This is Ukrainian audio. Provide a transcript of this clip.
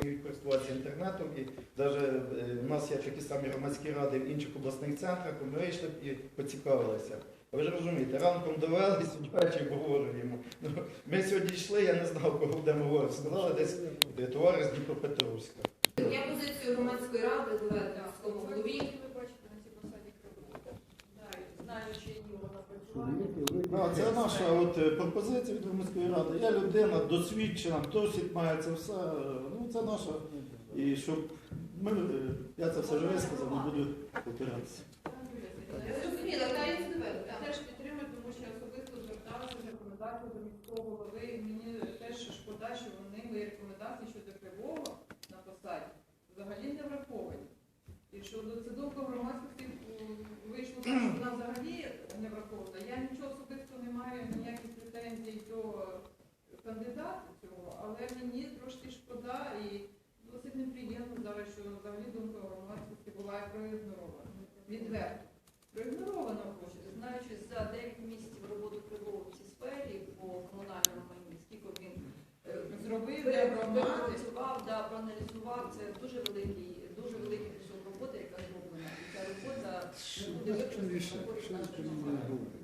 користуватися інтернетом, і навіть у нас є такі самі громадські ради в інших обласних центрах, ми вийшли і поцікавилися. Ви ж розумієте, ранком довели, сидячи обговорюємо. Ну, ми сьогодні йшли, я не знав, кого будемо говорити. Сказали десь е, товариш з Дніпропетровська. Я позицію громадської ради доведу міському голові. Ви бачите на цій посаді керівника. Знаю, чи його А, це наша от, е, пропозиція від громадської ради. Я людина досвідчена, досвід має це все. Ну, це наша. І щоб ми, е, я це все вже висказав, не буду повторятися. Я та я теж підтримую, тому що особисто зверталася з до міського голови. І мені теж шкода, що вони мої рекомендації щодо кривого на посаді взагалі не враховані. І щодо це думка громадськості вийшло що вона взагалі не врахована. Я нічого особисто не маю ніяких претензій до кандидата цього, але мені трошки шкода і досить неприємно зараз, що взагалі думка громадськості була проігнорована. Відверто. Проігноровано хоче, знаючи за 9 місяців роботи Кривого в цій сфері по комунальному майні, скільки він е, зробив для громади, да, проаналізував. Це дуже великий, дуже великий кусок роботи, яка зроблена. І ця робота не буде використана